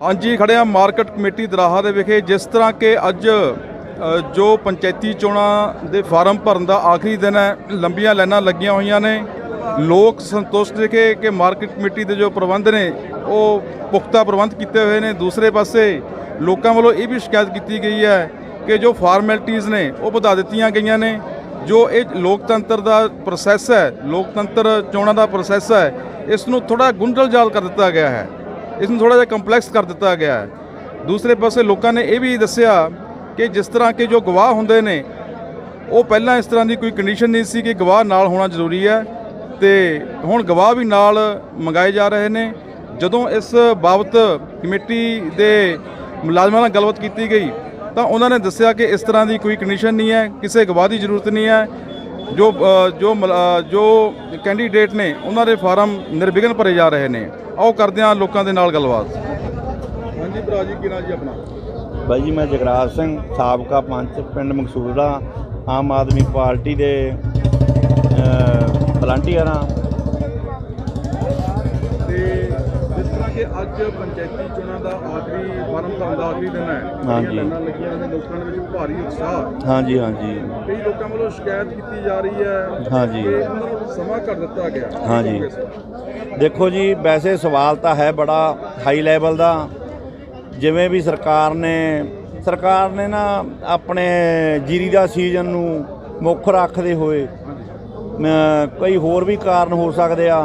ਹਾਂਜੀ, ਖੜੇ ਆ ਮਾਰਕੀਟ ਕਮੇਟੀ ਦਰਾਹਾ ਦੇ ਵਿਖੇ। ਜਿਸ ਤਰ੍ਹਾਂ ਕਿ ਅੱਜ ਜੋ ਪੰਚਾਇਤੀ ਚੋਣਾਂ ਦੇ ਫਾਰਮ ਭਰਨ ਦਾ ਆਖਰੀ ਦਿਨ ਹੈ, ਲੰਬੀਆਂ ਲਾਈਨਾਂ ਲੱਗੀਆਂ ਹੋਈਆਂ ਨੇ। ਲੋਕ ਸੰਤੁਸ਼ਟ ਦਿਖੇ ਕਿ ਮਾਰਕੀਟ ਕਮੇਟੀ ਦੇ ਜੋ ਪ੍ਰਬੰਧ ਨੇ, ਉਹ ਪੁਖਤਾ ਪ੍ਰਬੰਧ ਕੀਤੇ ਹੋਏ ਨੇ। ਦੂਸਰੇ ਪਾਸੇ, ਲੋਕਾਂ ਵੱਲੋਂ ਇਹ ਵੀ ਸ਼ਿਕਾਇਤ ਕੀਤੀ ਗਈ ਹੈ ਕਿ ਜੋ ਫਾਰਮੈਲਿਟੀਆਂ ਨੇ, ਉਹ ਵਧਾ ਦਿੱਤੀਆਂ ਗਈਆਂ ਨੇ। ਜੋ ਇਹ ਲੋਕਤੰਤਰ ਦਾ ਪ੍ਰੋਸੈਸ ਹੈ, ਲੋਕਤੰਤਰ ਚੋਣਾਂ ਦਾ ਪ੍ਰੋਸੈਸ ਹੈ, ਇਸ ਨੂੰ ਥੋੜਾ ਗੁੰਝਲਜਾਲ ਕਰ ਦਿੱਤਾ ਗਿਆ ਹੈ। ਇਸ ਨੂੰ ਥੋੜਾ ਜਿਹਾ ਕੰਪਲੈਕਸ ਕਰ ਦਿੱਤਾ ਗਿਆ ਹੈ। ਦੂਸਰੇ ਪਾਸੇ ਲੋਕਾਂ ਨੇ ਇਹ ਵੀ ਦੱਸਿਆ ਕਿ ਜਿਸ ਤਰ੍ਹਾਂ ਕਿ ਜੋ ਗਵਾਹ ਹੁੰਦੇ ਨੇ, ਉਹ ਪਹਿਲਾਂ ਇਸ ਤਰ੍ਹਾਂ ਦੀ ਕੋਈ ਕੰਡੀਸ਼ਨ ਨਹੀਂ ਸੀ ਕਿ ਗਵਾਹ ਨਾਲ ਹੋਣਾ ਜ਼ਰੂਰੀ ਹੈ ਤੇ ਹੁਣ ਗਵਾਹ ਵੀ ਨਾਲ ਮੰਗਾਏ ਜਾ ਰਹੇ ਨੇ। ਜਦੋਂ ਇਸ ਬਾਬਤ ਕਮੇਟੀ ਦੇ ਮੁਲਾਜ਼ਮਾਂ ਨਾਲ ਗੱਲਬਾਤ ਕੀਤੀ ਗਈ, ਤਾਂ ਉਹਨਾਂ ਨੇ ਦੱਸਿਆ ਕਿ ਇਸ ਤਰ੍ਹਾਂ ਦੀ ਕੋਈ ਕੰਡੀਸ਼ਨ ਨਹੀਂ ਹੈ, ਕਿਸੇ ਗਵਾਹ ਦੀ ਜ਼ਰੂਰਤ ਨਹੀਂ ਹੈ। ਜੋ ਜੋ ਮਲ- ਜੋ ਕੈਂਡੀਡੇਟ ਨੇ, ਉਹਨਾਂ ਦੇ ਫਾਰਮ ਨਿਰਵਿਘਨ ਭਰੇ ਜਾ ਰਹੇ ਨੇ। ਆਓ ਕਰਦੇ ਹਾਂ ਲੋਕਾਂ ਦੇ ਨਾਲ ਗੱਲਬਾਤ। ਹਾਂਜੀ ਭਰਾ ਜੀ ਕਿਹਨਾਂ ਜੀ ਆਪਣਾ? ਬਾਈ ਜੀ ਮੈਂ ਜਗਰਾਜ ਸਿੰਘ ਸਾਬਕਾ ਪੰਚ ਪਿੰਡ ਮਕਸੂਰਾ ਆਮ ਆਦਮੀ ਪਾਰਟੀ ਦੇ ਵਲੰਟੀਅਰ ਹਾਂ ਤੇ ਜਿਸ ਤਰ੍ਹਾਂ ਕਿ ਅੱਜ ਪੰਚਾਇਤੀ ਚੋਣਾਂ ਦਾ ਆਖਰੀ ਫਾਰਮ ਭਰਨ ਦਾ ਆਖਰੀ ਦਿਨ ਹੈ ਹਾਂਜੀ। ਲਾਈਨਾਂ ਲੱਗੀਆਂ ਨੇ ਲੋਕਾਂ ਦੇ ਵਿੱਚ ਭਾਰੀ ਉਤਸ਼ਾਹ ਹਾਂਜੀ ਹਾਂਜੀ ਕਈ ਲੋਕਾਂ ਵੱਲੋਂ ਸ਼ਿਕਾਇਤ ਕੀਤੀ ਜਾ ਰਹੀ ਹੈ ਹਾਂਜੀ। ਕਿ ਉਹਨਾਂ ਨੂੰ ਸਮਾਂ ਘੱਟ ਦਿੱਤਾ ਗਿਆ ਹਾਂਜੀ। ਦੇਖੋ ਜੀ ਵੈਸੇ ਸਵਾਲ ਤਾਂ ਹੈ ਬੜਾ ਹਾਈ ਲੈਵਲ ਦਾ ਜਿਵੇਂ ਵੀ ਸਰਕਾਰ ਨੇ ਸਰਕਾਰ ਨੇ ਨਾ ਆਪਣੇ ਜੀਰੀ ਦਾ ਸੀਜ਼ਨ ਨੂੰ ਮੁੱਖ ਰੱਖਦੇ ਹੋਏ ਕਈ ਹੋਰ ਵੀ ਕਾਰਨ ਹੋ ਸਕਦੇ ਆ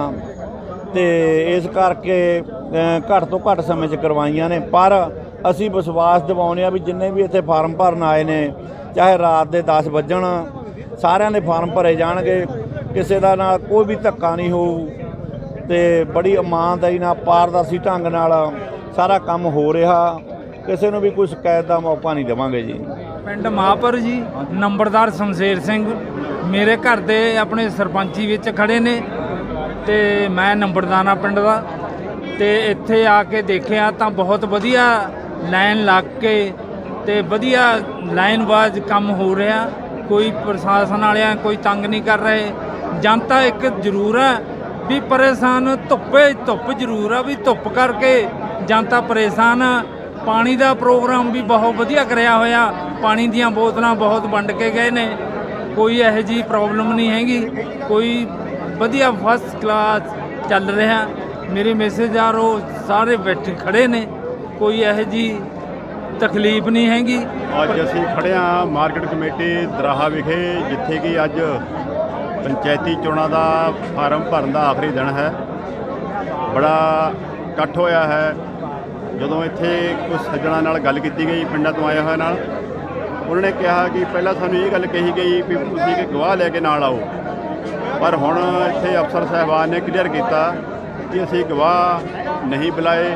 ਤੇ ਇਸ ਕਰਕੇ ਘੱਟ ਤੋਂ ਘੱਟ ਸਮੇਂ 'ਚ ਕਰਵਾਈਆਂ ਨੇ। ਪਰ ਅਸੀਂ ਵਿਸ਼ਵਾਸ ਦਿਵਾਉਂਦੇ ਆ ਵੀ ਜਿੰਨੇ ਵੀ ਇੱਥੇ ਫਾਰਮ ਭਰਨ ਆਏ ਨੇ, ਚਾਹੇ ਰਾਤ ਦੇ 10 ਵੱਜਣ, ਸਾਰਿਆਂ ਦੇ ਫਾਰਮ ਭਰੇ ਜਾਣਗੇ। ਕਿਸੇ ਦਾ ਨਾਲ ਕੋਈ ਵੀ ਧੱਕਾ ਨਹੀਂ ਹੋਊ ਤੇ ਬੜੀ ਇਮਾਨਦਾਰੀ ਨਾਲ, ਪਾਰਦਰਸ਼ੀ ਢੰਗ ਨਾਲ ਸਾਰਾ ਕੰਮ ਹੋ ਰਿਹਾ। ਕਿਸੇ ਨੂੰ ਵੀ ਕੋਈ ਸ਼ਿਕਾਇਤ ਦਾ ਮੌਕਾ ਨਹੀਂ ਦੇਵਾਂਗੇ ਜੀ। ਪਿੰਡ ਮਾਹਪੁਰ ਜੀ, ਨੰਬਰਦਾਰ ਸ਼ਮਸ਼ੇਰ ਸਿੰਘ, ਮੇਰੇ ਘਰ ਦੇ ਆਪਣੇ ਸਰਪੰਚੀ ਵਿੱਚ ਖੜੇ ਨੇ ਤੇ ਮੈਂ ਨੰਬਰਦਾਰ ਆ ਪਿੰਡ ਦਾ। ਤੇ ਇੱਥੇ ਆ ਕੇ ਦੇਖਿਆ ਤਾਂ ਬਹੁਤ ਵਧੀਆ ਲਾਈਨ ਲੱਗ ਕੇ ਤੇ ਵਧੀਆ ਲਾਈਨ ਵਾਜ ਕੰਮ ਹੋ ਰਿਹਾ। ਕੋਈ ਪ੍ਰਸ਼ਾਸਨ ਵਾਲਿਆਂ ਕੋਈ ਤੰਗ ਨਹੀਂ ਕਰ ਰਹੇ। ਜਨਤਾ ਇੱਕ ਜ਼ਰੂਰ ਹੈ ਵੀ ਪਰੇਸ਼ਾਨ ਧੁੱਪੇ ਧੁੱਪ ਜ਼ਰੂਰ ਆ ਵੀ ਧੁੱਪ ਕਰਕੇ ਜਨਤਾ ਪਰੇਸ਼ਾਨ ਆ। ਪਾਣੀ ਦਾ ਪ੍ਰੋਗਰਾਮ ਵੀ ਬਹੁਤ ਵਧੀਆ ਕਰਿਆ ਹੋਇਆ। ਪਾਣੀ ਦੀਆਂ ਬੋਤਲਾਂ ਬਹੁਤ ਵੰਡ ਕੇ ਗਏ ਨੇ। ਕੋਈ ਇਹੋ ਜੀ ਪ੍ਰੋਬਲਮ ਨਹੀਂ ਹੈਗੀ। ਕੋਈ ਵਧੀਆ ਫਸਟ ਕਲਾਸ ਚੱਲ ਰਿਹਾ। ਮੇਰੇ ਮੈਸੇਜ ਆ ਰੋ ਸਾਰੇ ਬੈਠੇ, ਖੜੇ ਨੇ। ਕੋਈ ਇਹੋ ਜੀ ਤਕਲੀਫ ਨਹੀਂ ਹੈਗੀ। ਅੱਜ ਅਸੀਂ ਖੜੇ ਹਾਂ ਮਾਰਕੀਟ ਕਮੇਟੀ ਦਰਾਹਾ ਵਿਖੇ, ਜਿੱਥੇ ਕਿ ਅੱਜ ਪੰਚਾਇਤੀ ਚੋਣਾਂ ਦਾ ਫਾਰਮ ਭਰਨ ਦਾ ਆਖਰੀ ਦਿਨ ਹੈ। ਬੜਾ ਇਕੱਠ ਹੋਇਆ ਹੈ। ਜਦੋਂ ਇੱਥੇ ਕੁਝ ਸੱਜਣਾ ਨਾਲ ਗੱਲ ਕੀਤੀ ਗਈ, ਪਿੰਡਾਂ ਤੋਂ ਆਏ ਹੋਏ ਨਾਲ, ਉਹਨਾਂ ਨੇ ਕਿਹਾ ਕਿ ਪਹਿਲਾਂ ਸਾਨੂੰ ਇਹ ਗੱਲ ਕਹੀ ਗਈ ਵੀ ਤੁਸੀਂ ਇੱਕ ਗਵਾਹ ਲੈ ਕੇ ਨਾਲ ਆਓ। ਪਰ ਹੁਣ ਇੱਥੇ ਅਫਸਰ ਸਾਹਿਬਾਨ ਨੇ ਕਲੀਅਰ ਕੀਤਾ ਕਿ ਅਸੀਂ ਗਵਾਹ ਨਹੀਂ ਬੁਲਾਏ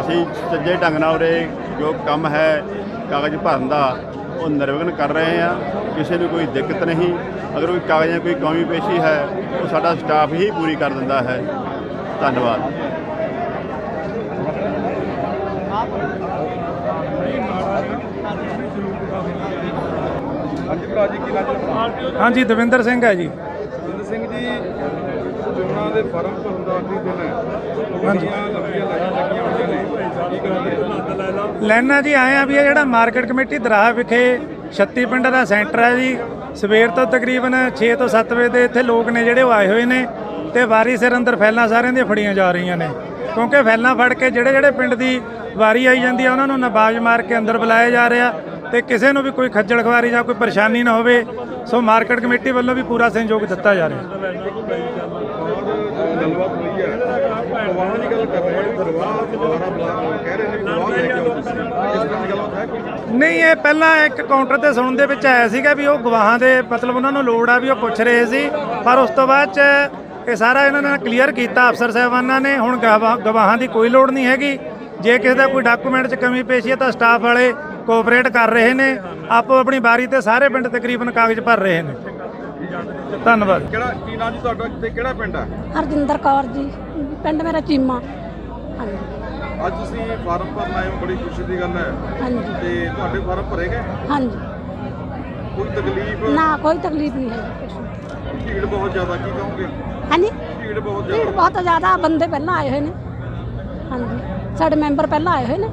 ਅਸੀਂ ਸੱਜੇ ਢੰਗ ਨਾਲ ਉਰੇ ਜੋ ਕੰਮ ਹੈ ਕਾਗਜ਼ ਭਰਨ ਦਾ ਉਹ ਨਿਰਵਿਘਨ ਕਰ ਰਹੇ ਹਾਂ। ਕਿਸੇ ਨੂੰ ਕੋਈ ਦਿੱਕਤ ਨਹੀਂ। ਅਗਰ ਕੋਈ ਕਾਗਜ਼ਾਂ ਕੋਈ ਕਮੀ ਪੇਸ਼ੀ ਹੈ ਉਹ ਸਾਡਾ ਸਟਾਫ ਹੀ ਪੂਰੀ ਕਰ ਦਿੰਦਾ ਹੈ। ਧੰਨਵਾਦ। ਹਾਂਜੀ ਦਵਿੰਦਰ ਸਿੰਘ ਹੈ ਜੀ। ਜਿੰਦਰ ਸਿੰਘ ਜੀ ਚੋਣਾਂ ਦੇ ਫਾਰਮ ਭਰਨ ਦਾ ਆਖਰੀ ਦਿਨ ਹੈ ਹਾਂਜੀ। ਲੰਬੀਆਂ ਲਾਈਨਾਂ ਲੱਗੀਆਂ ਹੋਈਆਂ ਨੇ ਕੀ ਕਹੋਗੇ ਲੈਣਾ ਜੀ ਆਏ ਆ ਵੀ ਇਹ ਜਿਹੜਾ ਮਾਰਕੀਟ ਕਮੇਟੀ ਦਰਾਹਾ ਵਿਖੇ 36 ਪਿੰਡ ਦਾ ਸੈਂਟਰ ਹੈ ਜੀ। ਸਵੇਰ ਤੋਂ ਤਕਰੀਬਨ 6 ਤੋਂ 7 ਵਜੇ ਦੇ ਇੱਥੇ ਲੋਕ ਨੇ ਜਿਹੜੇ ਉਹ ਆਏ ਹੋਏ ਨੇ ਤੇ ਵਾਰੀ ਸਿਰ ਅੰਦਰ ਫੈਲਾਂ ਸਾਰਿਆਂ ਦੀਆਂ ਫੜੀਆਂ ਜਾ ਰਹੀਆਂ ਨੇ। ਕਿਉਂਕਿ ਫੈਲਾਂ ਫੜ ਕੇ ਜਿਹੜੇ ਜਿਹੜੇ ਪਿੰਡ ਦੀ ਵਾਰੀ ਆਈ ਜਾਂਦੀ ਆ ਉਹਨਾਂ ਨੂੰ ਨਬਾਜ ਮਾਰ ਕੇ ਅੰਦਰ ਬੁਲਾਇਆ ਜਾ ਰਿਹਾ ਤੇ ਕਿਸੇ ਨੂੰ ਵੀ ਕੋਈ ਖੱਜਲ ਖਵਾਰੀ ਜਾਂ ਕੋਈ ਪਰੇਸ਼ਾਨੀ ਨਾ ਹੋਵੇ। ਸੋ ਮਾਰਕੀਟ ਕਮੇਟੀ ਵੱਲੋਂ ਵੀ ਪੂਰਾ ਸਹਿਯੋਗ ਦਿੱਤਾ ਜਾ ਰਿਹਾ। ਗੱਲਬਾਤ ਹੋਈ ਹੈ। ਗਵਾਹਾਂ ਦੀ ਗੱਲ ਕਰ ਰਹੇ ਹਾਂ। ਵੀ ਗਵਾਹ ਦੁਬਾਰਾ ਕਹਿ ਰਹੇ ਨੇ ਵੀ ਲੈ ਕੇ ਆਓ ਇਸ ਤਰ੍ਹਾਂ ਦੀ ਗੱਲਬਾਤ ਹੈ ਕੋਈ? ਨਹੀਂ, ਇਹ ਪਹਿਲਾਂ ਇੱਕ ਕਾਊਂਟਰ ਤੇ ਸੁਣਨ ਦੇ ਵਿੱਚ ਆਇਆ ਸੀਗਾ ਵੀ ਉਹ ਗਵਾਹਾਂ ਦੇ ਮਤਲਬ ਉਹਨਾਂ ਨੂੰ ਲੋੜ ਆ ਵੀ ਉਹ ਪੁੱਛ ਰਹੇ ਸੀ। ਪਰ ਉਸ ਤੋਂ ਬਾਅਦ ਚ ਇਹ ਸਾਰਾ ਇਹਨਾਂ ਨੇ ਕਲੀਅਰ ਕੀਤਾ, ਅਫਸਰ ਸਾਹਿਬਾਨਾਂ ਨੇ। ਹੁਣ ਗਵਾ- ਗਵਾਹਾਂ ਦੀ ਕੋਈ ਲੋੜ ਨਹੀਂ ਹੈਗੀ। ਜੇ ਕਿਸੇ ਦਾ ਕੋਈ ਡਾਕੂਮੈਂਟ 'ਚ ਕਮੀ ਪੇਸ਼ੀ ਹੈ ਤਾਂ ਸਟਾਫ ਵਾਲੇ ਕੋਆਪਰੇਟ ਕਰ ਰਹੇ ਨੇ। ਆਪੋ ਆਪਣੀ ਬਾਰੀ ਤੇ ਸਾਰੇ ਪਿੰਡ ਤਕਰੀਬਨ ਕਾਗਜ਼ ਭਰ ਰਹੇ ਨੇ। ਧੰਨਵਾਦ। ਕਿਹੜਾ ਕੀ ਨਾਂ ਜੀ ਤੁਹਾਡਾ ਤੇ ਕਿਹੜਾ ਪਿੰਡ ਹੈ ਹਰਜਿੰਦਰ ਕੌਰ ਜੀ ਪਿੰਡ ਮੇਰਾ ਚੀਮਾ। ਹਾਂਜੀ। ਅੱਜ ਤੁਸੀਂ ਫਾਰਮ ਭਰਨ ਆਏ ਹੋ ਬੜੀ ਖੁਸ਼ੀ ਦੀ ਗੱਲ ਹੈ। ਹਾਂਜੀ। ਤੇ ਤੁਹਾਡੇ ਫਾਰਮ ਭਰੇ ਗਏ? ਹਾਂਜੀ। ਕੋਈ ਤਕਲੀਫ? ਨਾ ਕੋਈ ਤਕਲੀਫ ਨਹੀਂ ਹੈ ਭੀੜ ਬਹੁਤ ਜ਼ਿਆਦਾ ਕੀ ਕਹੋਗੇ? ਹਾਂਜੀ? ਭੀੜ ਬਹੁਤ ਭੀੜ ਜ਼ਿਆਦਾ। ਬਹੁਤ ਜ਼ਿਆਦਾ ਬੰਦੇ ਪਹਿਲਾਂ ਆਏ ਹੋਏ ਨੇ। ਹਾਂਜੀ। ਸਾਡੇ ਮੈਂਬਰ ਪਹਿਲਾਂ ਆਏ ਹੋਏ ਨੇ।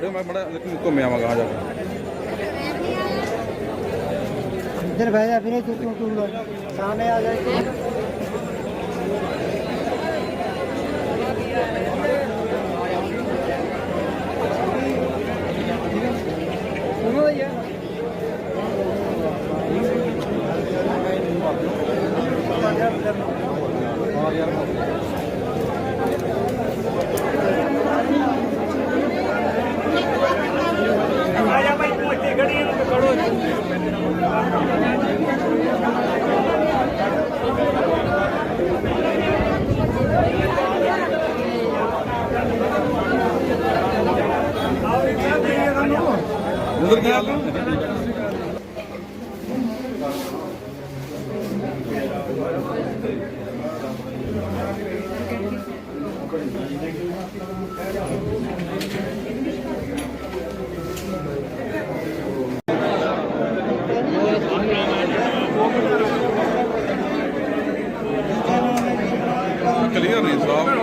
ਖੜੇ ਮੈਂ ਬੜਾ ਘੁੰਮਿਆ ਆਵਾਂਗਾ ਜਾ। ਕੇ ਇੱਧਰ ਬਹਿ ਜਾ ਵੀਰੇ ਤੂੰ ਤੂੰ ਤੂੰ ਸਾਹਮਣੇ ਆ ਜਾ ਉਧਰ ਕੀ ਹਾਲ ਕਲੀਅਰ ਨਹੀਂ ਸਾਹਿਬ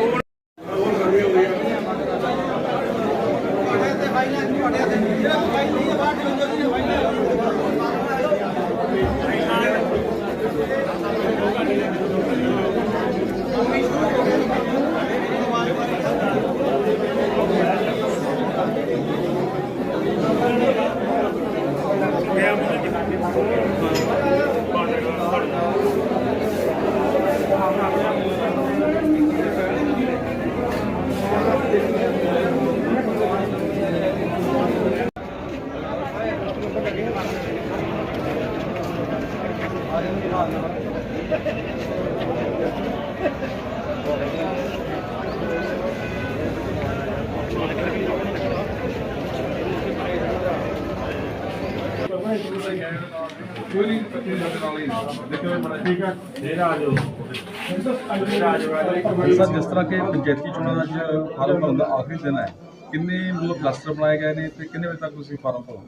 ਸਰ, ਜਿਸ ਤਰ੍ਹਾਂ ਕਿ ਪੰਚਾਇਤੀ ਚੋਣਾਂ ਦਾ ਅੱਜ ਫਾਰਮ ਭਰਨ ਦਾ ਆਖਰੀ ਦਿਨ ਹੈ, ਕਿੰਨੇ ਮਤਲਬ ਕਲਸਟਰ ਬਣਾਏ ਗਏ ਨੇ ਤੇ ਕਿੰਨੇ ਵਜੇ ਤੱਕ ਤੁਸੀਂ ਫਾਰਮ ਭਰੋਗੇ?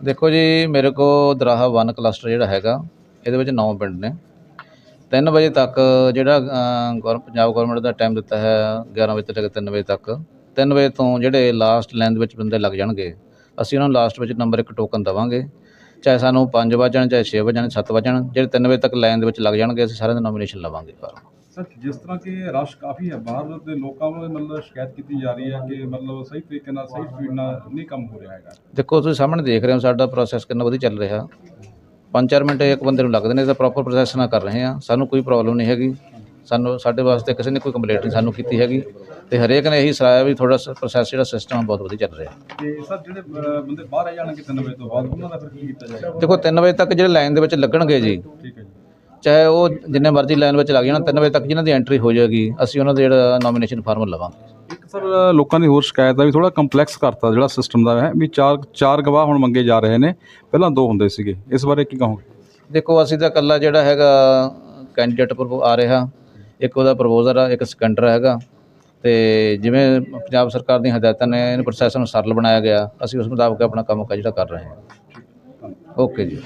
ਦੇਖੋ ਜੀ, ਮੇਰੇ ਕੋ ਦਰਾਹਾ 1 ਕਲਸਟਰ ਜਿਹੜਾ ਹੈਗਾ, ਇਹਦੇ ਵਿੱਚ 9 ਪਿੰਡ ਨੇ। 3 ਵਜੇ ਤੱਕ ਜਿਹੜਾ ਪੰਜਾਬ ਗਵਰਨਮੈਂਟ ਦਾ ਟਾਈਮ ਦਿੱਤਾ ਹੈ 11 ਵਜੇ ਤੋਂ ਲੈ ਕੇ 3 ਵਜੇ ਤੱਕ। 3 ਵਜੇ ਤੋਂ ਜਿਹੜੇ ਲਾਸਟ ਲਾਈਨ ਦੇ ਵਿੱਚ ਬੰਦੇ ਲੱਗ ਜਾਣਗੇ, ਅਸੀਂ ਉਹਨਾਂ ਨੂੰ ਲਾਸਟ ਵਿੱਚ ਨੰਬਰ ਇੱਕ ਟੋਕਨ ਦੇਵਾਂਗੇ। ਚਾਹੇ ਸਾਨੂੰ 5 ਵਜਣ ਚਾਹੇ 6 ਵਜਣ 7 ਵਜਣ ਜਿਹੜੇ 3 ਵਜੇ ਤੱਕ ਲਾਈਨ ਦੇ ਵਿੱਚ ਲੱਗ ਜਾਣਗੇ ਅਸੀਂ ਸਾਰਿਆਂ ਦੀ ਨੋਮੀਨੇਸ਼ਨ ਲਵਾਂਗੇ ਪਰ ਸਰ ਜਿਸ ਤਰ੍ਹਾਂ ਕਿ ਰਸ਼ ਕਾਫੀ ਹੈ ਬਾਹਰ ਦੇ ਲੋਕਾਂ ਵੱਲੋਂ ਮਤਲਬ ਸ਼ਿਕਾਇਤ ਕੀਤੀ ਜਾ ਰਹੀ ਹੈ ਕਿ ਮਤਲਬ ਸਹੀ ਤਰੀਕੇ ਨਾਲ ਸਹੀ ਸਪੀਡ ਨਾਲ ਨਹੀਂ ਕੰਮ ਹੋ ਰਿਹਾ ਹੈਗਾ। ਦੇਖੋ ਤੁਸੀਂ ਸਾਹਮਣੇ ਦੇਖ ਰਹੇ ਹੋ ਸਾਡਾ ਪ੍ਰੋਸੈਸ ਕਿੰਨਾ ਵਧੀਆ ਚੱਲ ਰਿਹਾ। 5-4 ਮਿੰਟ ਇੱਕ ਬੰਦੇ ਨੂੰ ਲੱਗਦੇ ਨੇ ਤਾਂ ਪ੍ਰੋਪਰ ਪ੍ਰੋਸੈਸ ਨਾਲ ਕਰ ਰਹੇ ਹਾਂ। ਸਾਨੂੰ ਕੋਈ ਪ੍ਰੋਬਲਮ ਨਹੀਂ ਹੈਗੀ। ਸਾਨੂੰ ਸਾਡੇ ਵਾਸਤੇ ਕਿਸੇ ਨੇ ਕੋਈ ਕੰਪਲੇਂਟ ਨਹੀਂ ਸਾਨੂੰ ਕੀਤੀ ਹੈਗੀ। ਤੇ ਹਰੇਕ ਨੇ ਇਹੀ ਸਲਾਹਿਆ ਵੀ ਥੋੜਾ ਪ੍ਰੋਸੈਸ ਜਿਹੜਾ ਸਿਸਟਮ ਬਹੁਤ ਵਧੀਆ ਚੱਲ ਰਿਹਾ। ਤੇ ਸਰ ਜਿਹੜੇ ਬੰਦੇ ਬਾਹਰ ਆ ਜਾਣਗੇ 3 ਵਜੇ ਤੋਂ ਬਾਅਦ ਉਹਨਾਂ ਦਾ ਫਿਰ ਕੀ ਕੀਤਾ ਜਾਏਗਾ? ਦੇਖੋ 3 ਵਜੇ ਤੱਕ ਜਿਹੜੇ ਲਾਈਨ ਦੇ ਵਿੱਚ ਲੱਗਣਗੇ ਜੀ ਠੀਕ ਹੈ ਜੀ। ਚਾਹੇ ਉਹ ਜਿੰਨੇ ਮਰਜ਼ੀ ਲਾਈਨ ਵਿੱਚ ਲੱਗ ਜਾਣ 3 ਵਜੇ ਤੱਕ ਜਿਨ੍ਹਾਂ ਦੀ ਐਂਟਰੀ ਹੋ ਜਾਏਗੀ ਅਸੀਂ ਉਹਨਾਂ ਦਾ ਜਿਹੜਾ ਨੋਮੀਨੇਸ਼ਨ ਫਾਰਮ ਲਵਾਂਗੇ। ਇੱਕ ਸਰ ਲੋਕਾਂ ਦੀ ਹੋਰ ਸ਼ਿਕਾਇਤ ਆ ਵੀ ਥੋੜਾ ਕੰਪਲੈਕਸ ਕਰਤਾ ਜਿਹੜਾ ਸਿਸਟਮ ਦਾ ਹੈ ਵੀ ਚਾਰ ਚਾਰ ਗਵਾਹ ਹੁਣ ਮੰਗੇ ਜਾ ਰਹੇ ਨੇ ਪਹਿਲਾਂ ਦੋ ਹੁੰਦੇ ਸੀਗੇ ਇਸ ਬਾਰੇ ਕੀ ਕਹੋਗੇ? ਦੇਖੋ ਅਸੀਂ ਤਾਂ ਇਕੱਲਾ ਜਿਹੜਾ ਹੈਗਾ ਕੈਂਡੀਡੇਟ ਆ ਰਿਹਾ ਇੱਕ ਉਹਦਾ ਪ੍ਰਪੋਜ਼ਰ ਆ ਇੱਕ ਸਕੈਂਡਰ ਹੈਗਾ। ਤੇ ਜਿਵੇਂ ਪੰਜਾਬ ਸਰਕਾਰ ਦੀਆਂ ਹਦਾਇਤਾਂ ਨੇ, ਇਹਨੂੰ ਪ੍ਰੋਸੈਸ ਨੂੰ ਸਰਲ ਬਣਾਇਆ ਗਿਆ, ਅਸੀਂ ਉਸ ਮੁਤਾਬਕ ਆਪਣਾ ਕੰਮ ਕਾਜ ਜਿਹੜਾ ਕਰ ਰਹੇ ਹਾਂ। ਓਕੇ ਜੀ।